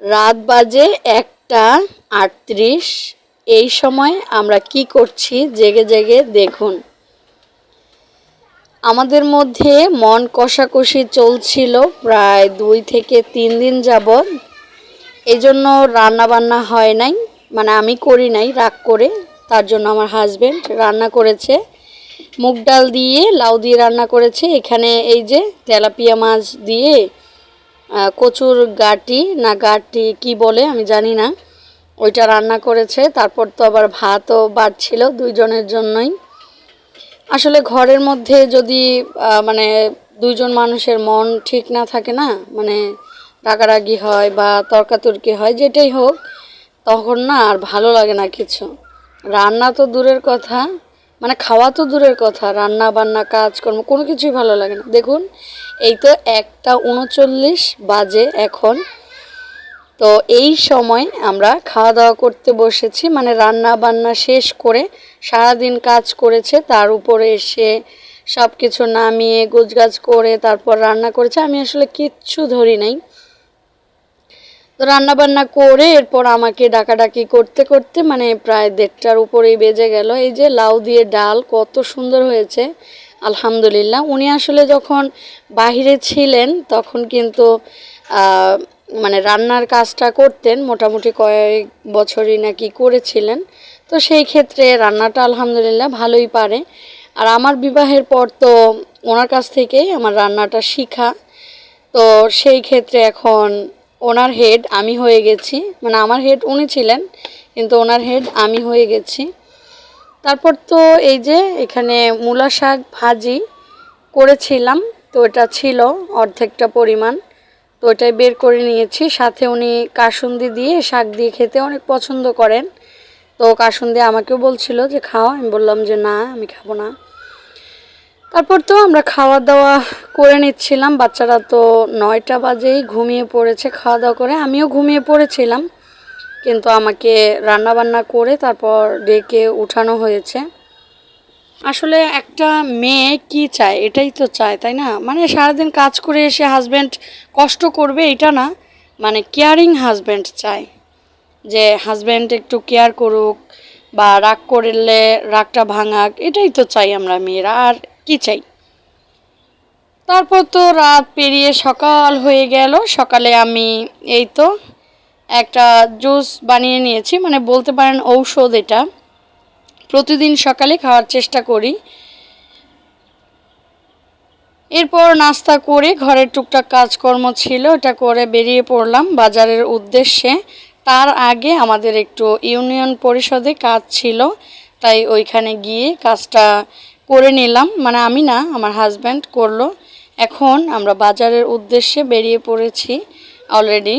রাত বাজে একটা আটত্রিশ। এই সময় আমরা কি করছি? জেগে জেগে দেখুন। আমাদের মধ্যে মন কষাকষি চলছিল প্রায় দুই থেকে তিন দিন যাবৎ। এই জন্য রান্নাবান্না হয় নাই মানে আমি করি নাই রাগ করে। তার জন্য আমার হাজব্যান্ড রান্না করেছে। মুগ ডাল দিয়ে লাউ দিয়ে রান্না করেছে। এখানে এই যে তেলাপিয়া মাছ দিয়ে কচুর গাটি, না গাটি কি বলে আমি জানি না। ওইটা রান্না করেছে, তারপর তো আবার ভাতও বাড়ছিল দুইজনের জন্যই। আসলে ঘরের মধ্যে যদি মানে দুইজন মানুষের মন ঠিক না থাকে না মানে রাগারাগি হয় বা তর্কাতর্কি হয়, যেটাই হোক, তখন না আর ভালো লাগে না কিছু। রান্না তো দূরের কথা মানে খাওয়া তো দূরের কথা, রান্না বান্না, কাজকর্ম, কোনো কিছুই ভালো লাগে না। দেখুন এই তো একটা উনচল্লিশ বাজে এখন। তো এই সময় আমরা খাওয়া দাওয়া করতে বসেছি মানে রান্না বান্না শেষ করে সারাদিন কাজ করেছে, তার উপরে এসে সব কিছু নামিয়ে গোছগাছ করে তারপর রান্না করেছে। আমি আসলে কিচ্ছু ধরি নাই। তো রান্না বান্না করে এরপর আমাকে ডাকাডাকি করতে করতে মানে প্রায় দেড়টার উপরেই বেজে গেল। এই যে লাউ দিয়ে ডাল কত সুন্দর হয়েছে। আলহামদুলিল্লাহ, উনি আসলে যখন বাহিরে ছিলেন তখন কিন্তু মানে রান্নার কাজটা করতেন, মোটামুটি কয়েক বছরই নাকি করেছিলেন। তো সেই ক্ষেত্রে রান্নাটা আলহামদুলিল্লাহ ভালোই পারে। আর আমার বিবাহের পর তো ওনার কাছ থেকেই আমার রান্নাটা শিখা। তো সেই ক্ষেত্রে এখন ওনার হেড আমি হয়ে গেছি। মানে আমার হেড উনি ছিলেন, কিন্তু ওনার হেড আমি হয়ে গেছি। তারপর তো এই যে এখানে মূলা শাক ভাজি করেছিলাম, তো এটা ছিল অর্ধেকটা পরিমাণ। তো এটাই বের করে নিয়েছি। সাথে উনি কাসুন্দি দিয়ে শাক দিয়ে খেতে অনেক পছন্দ করেন। তো কাসুন্দি আমাকেও বলছিল যে, খাও। আমি বললাম যে, না, আমি খাব না। তারপর তো আমরা খাওয়া দাওয়া করে নিচ্ছিলাম। বাচ্চারা তো নয়টা বাজেই ঘুমিয়ে পড়েছে খাওয়া দাওয়া করে। আমিও ঘুমিয়ে পড়েছিলাম। কিন্তু আমাকে রান্না বান্না করে তারপর ডেকে উঠানো হয়েছে। আসলে একটা মেয়ে কি চায়? এটাই তো চায়, তাই না? মানে সারাদিন কাজ করে এসে হাজব্যান্ড কষ্ট করবে, এটা না। মানে কেয়ারিং হাজব্যান্ড চায় যে হাজব্যান্ড একটু কেয়ার করুক বা রাগ করলে রাগটা ভাঙাক, এটাই তো চাই আমরা মেয়েরা। আর কি চাই? তারপর তো রাত পেরিয়ে সকাল হয়ে গেল, সকালে আমি এই তো একটা জুস বানিয়ে নিয়েছি মানে বলতে পারেন ঔষধ এটা। প্রতিদিন সকালে খাওয়ার চেষ্টা করি। এরপর নাস্তা করে ঘরের টুকটাক কাজকর্ম ছিল, এটা করে বেরিয়ে পড়লাম বাজারের উদ্দেশ্যে। তার আগে আমাদের একটু ইউনিয়ন পরিষদে কাজ ছিল, তাই ওইখানে গিয়ে কাজটা করে নিলাম। মানে আমি না, আমার হাজব্যান্ড করল। এখন আমরা বাজারের উদ্দেশ্যে বেরিয়ে পড়েছি অলরেডি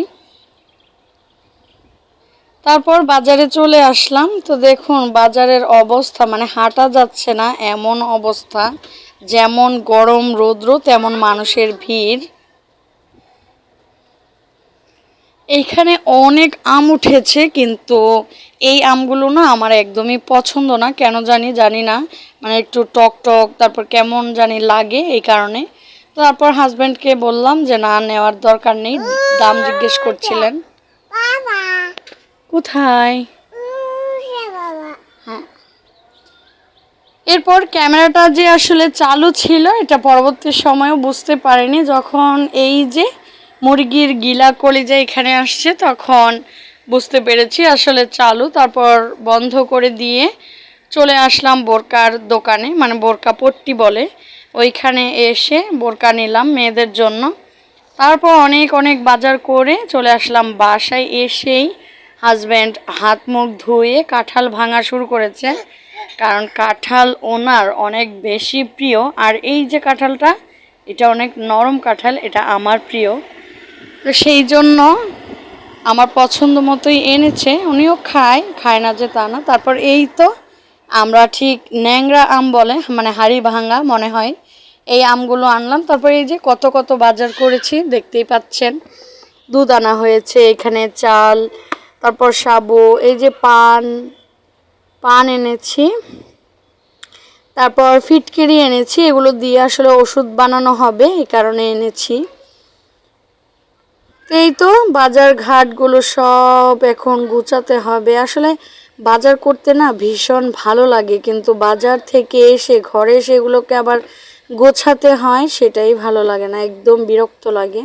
তারপর বাজারে চলে আসলাম। তো দেখুন, বাজারের অবস্থা মানে হাঁটা যাচ্ছে না, এমন অবস্থা। যেমন গরম, রৌদ্র, তেমন মানুষের ভিড়। এইখানে অনেক আম উঠেছে, কিন্তু এই আমগুলো না আমার একদমই পছন্দ না। কেন জানি জানি না। মানে একটু টক টক, তারপর কেমন জানি লাগে এই কারণে। তারপর হাজব্যান্ডকে বললাম যে, না, নেওয়ার দরকার নেই। দাম জিজ্ঞেস করছিলেন। কোথায়? এরপর ক্যামেরাটা যে আসলে চালু ছিল, এটা পরবর্তী সময়েও বুঝতে পারিনি। যখন এই যে মুরগির গিলা কলিজা এখানে আসছে, তখন বুঝতে পেরেছি আসলে চালু। তারপর বন্ধ করে দিয়ে চলে আসলাম বোরকার দোকানে মানে বোরকা পট্টি বলে। ওইখানে এসে বোরকা নিলাম মেয়েদের জন্য। তারপর অনেক অনেক বাজার করে চলে আসলাম বাসায় এসেই হাজব্যান্ড হাত মুখ ধুয়ে কাঁঠাল ভাঙা শুরু করেছে। কারণ কাঁঠাল ওনার অনেক বেশি প্রিয়। আর এই যে কাঁঠালটা, এটা অনেক নরম কাঁঠাল, এটা আমার প্রিয়। তো সেই জন্য আমার পছন্দ মতোই এনেছে। উনিও খায় খায় না যে তা না। তারপর এই তো আমরা ঠিক ন্যাংরা আম বলে মানে হাড়ি ভাঙা মনে হয়। এই আমগুলো আনলাম। তারপর এই যে কত কত বাজার করেছি, দেখতেই পাচ্ছেন। দুধ আনা হয়েছে, এখানে চাল তারপর সাবু, এই যে পান পান এনেছি। তারপর ফিটকিরি এনেছি, এগুলো দিয়ে আসলে ওষুধ বানানো হবে, এই কারণে এনেছি। এই তো বাজার ঘাটগুলো সব এখন গুছাতে হবে। আসলে বাজার করতে না ভীষণ ভালো লাগে, কিন্তু বাজার থেকে এসে, ঘরে সেগুলোকে আবার গোছাতে হয়, সেটাই ভালো লাগে না, একদম বিরক্ত লাগে।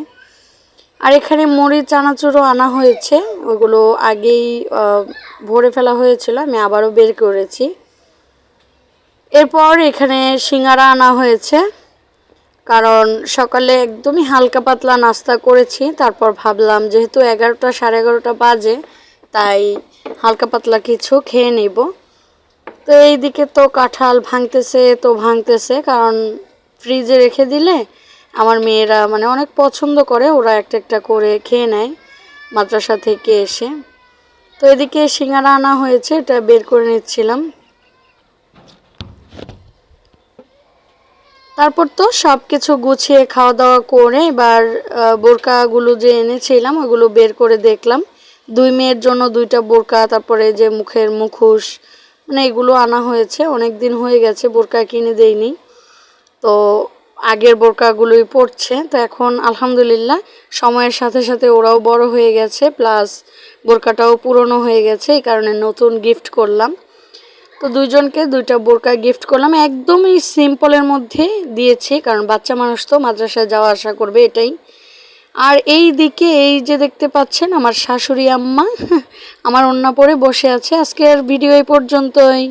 আর এখানে মুড়ি চানাচুরও আনা হয়েছে। ওগুলো আগেই ভরে ফেলা হয়েছিল, আমি আবারও বের করেছি। এরপর এখানে সিঙ্গারা আনা হয়েছে, কারণ সকালে একদমই হালকা পাতলা নাস্তা করেছি। তারপর ভাবলাম, যেহেতু এগারোটা, সাড়ে এগারোটা বাজে, তাই হালকা পাতলা কিছু খেয়ে নেব। তো এইদিকে তো কাঁঠাল ভাঙতেছে, তো ভাঙতেছে, কারণ ফ্রিজে রেখে দিলে আমার মেয়েরা মানে অনেক পছন্দ করে, ওরা একটা একটা করে খেয়ে নেয় মাদ্রাসা থেকে এসে। তো এদিকে সিঙ্গারা আনা হয়েছে, এটা বের করে নিচ্ছিলাম। তারপর তো সব কিছু গুছিয়ে খাওয়া দাওয়া করে এবার বোরকাগুলো যে এনেছিলাম, ওগুলো বের করে দেখলাম। দুই মেয়ের জন্য দুইটা বোরকা, তারপরে যে মুখের মুখোশ মানে এগুলো আনা হয়েছে। অনেক দিন হয়ে গেছে, বোরকা কিনে দেইনি। তো আগের বোরকাগুলোই পড়ছে তো এখন আলহামদুলিল্লাহ সময়ের সাথে সাথে ওরাও বড় হয়ে গেছে, প্লাস বোরকাটাও পুরনো হয়ে গেছে, এই কারণে নতুন গিফট করলাম। তো দুইজনকে দুইটা বোরকা গিফট করলাম, একদমই সিম্পলের মধ্যে দিয়েছি, কারণ বাচ্চা মানুষ তো মাদ্রাসায় যাওয়া আসা করবে এটাই। আর এই দিকে এই যে দেখতে পাচ্ছেন, আমার শাশুড়ি আম্মা, আমার অন্য পরে বসে আছে। আজকের ভিডিও এই পর্যন্তই।